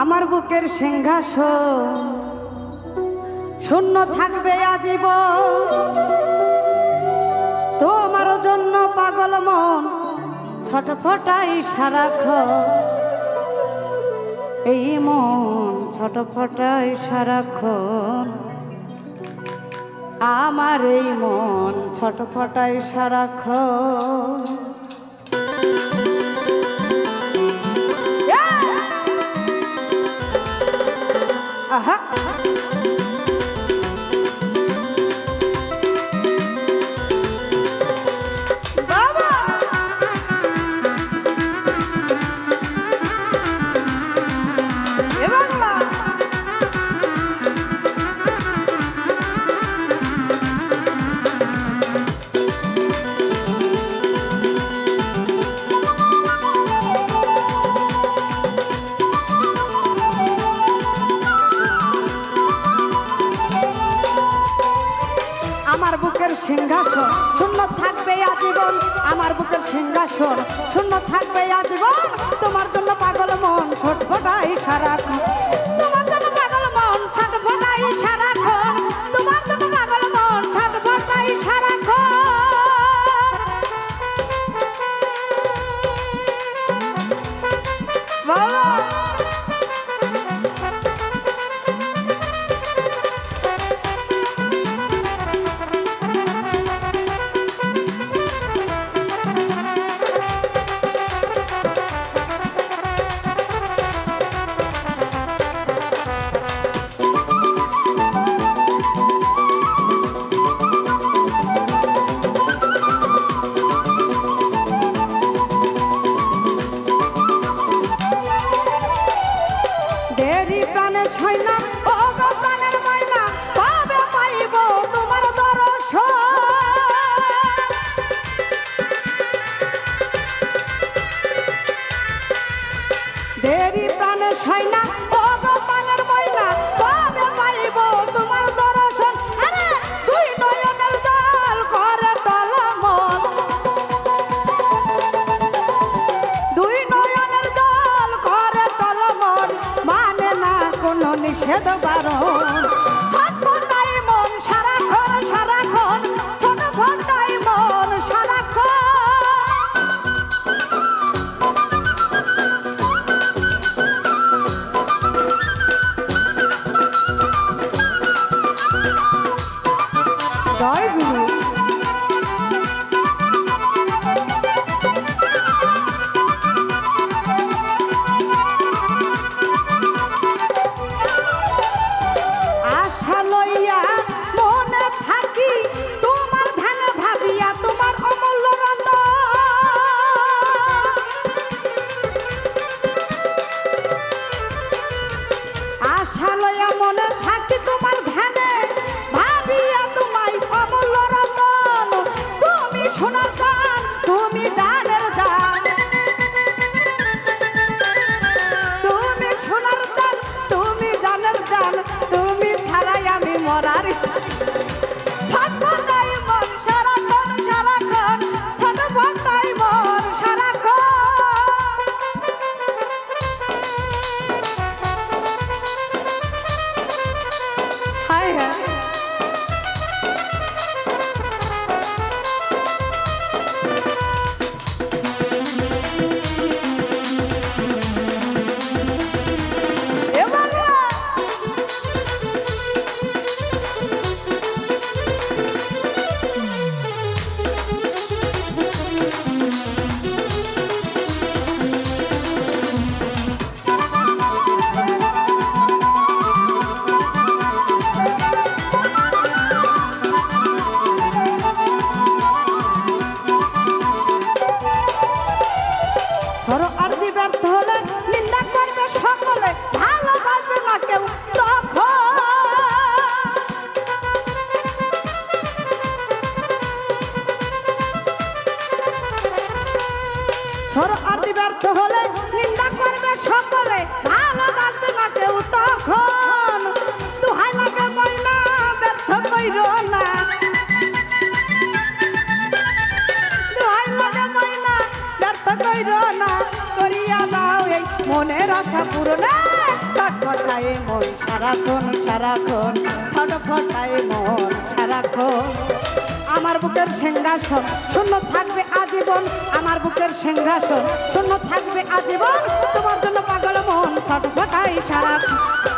আমার বুকের সিংহাসন। শূন্য থাকবে আজীব তোমার জন্য পাগল মন, ছটফটাই সারাখ এই মন, ছটফটাই সারাক্ষণ। আমার এই মন, ছটফটাই সারাক্ষণ। Uh-huh. সিংহাসন শূন্য থাকবে আজীবন আমার বুকের সিংহাসন শূন্য থাকবে আজীবন তোমার পারো সরকারি ব্যর্থ হলে নিন্দা করবে সকলে। ভালো বাঁচবে না কেউ তখন। দুহাই লাগে ময়না, ব্যর্থ কইর না। দুহাই লাগে ময়না, ব্যর্থ কইর না। করিয়া দাও এই মনের আশা সারাক্ষণ সারাক্ষণ। ছটফটায় মন আমার বুকের সিংহাসন, শূন্য থাকবে আজীবন আমার বুকের সিংহাসন, শূন্য থাকবে আজীবন। তোমার জন্য পাগল মন ছটফটাই সারাক্ষণ